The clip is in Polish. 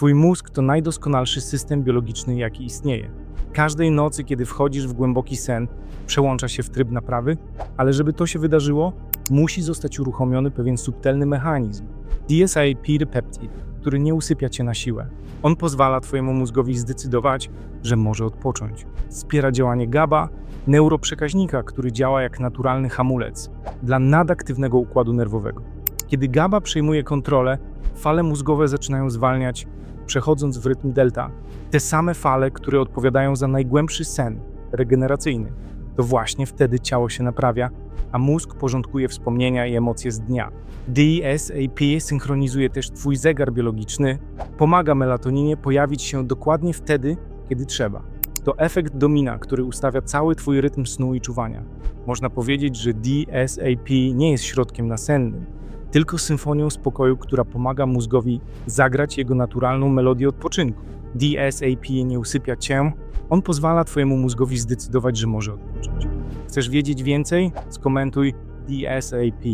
Twój mózg to najdoskonalszy system biologiczny, jaki istnieje. Każdej nocy, kiedy wchodzisz w głęboki sen, przełącza się w tryb naprawy, ale żeby to się wydarzyło, musi zostać uruchomiony pewien subtelny mechanizm DSA-peptide, który nie usypia cię na siłę. On pozwala Twojemu mózgowi zdecydować, że może odpocząć. Wspiera działanie GABA, neuroprzekaźnika, który działa jak naturalny hamulec dla nadaktywnego układu nerwowego. Kiedy GABA przejmuje kontrolę, fale mózgowe zaczynają zwalniać, przechodząc w rytm delta. Te same fale, które odpowiadają za najgłębszy sen regeneracyjny. To właśnie wtedy ciało się naprawia, a mózg porządkuje wspomnienia i emocje z dnia. DSAP synchronizuje też Twój zegar biologiczny, pomaga melatoninie pojawić się dokładnie wtedy, kiedy trzeba. To efekt domina, który ustawia cały Twój rytm snu i czuwania. Można powiedzieć, że DSAP nie jest środkiem nasennym, tylko symfonią spokoju, która pomaga mózgowi zagrać jego naturalną melodię odpoczynku. DSAP nie usypia cię, on pozwala Twojemu mózgowi zdecydować, że może odpocząć. Chcesz wiedzieć więcej? Skomentuj DSAP.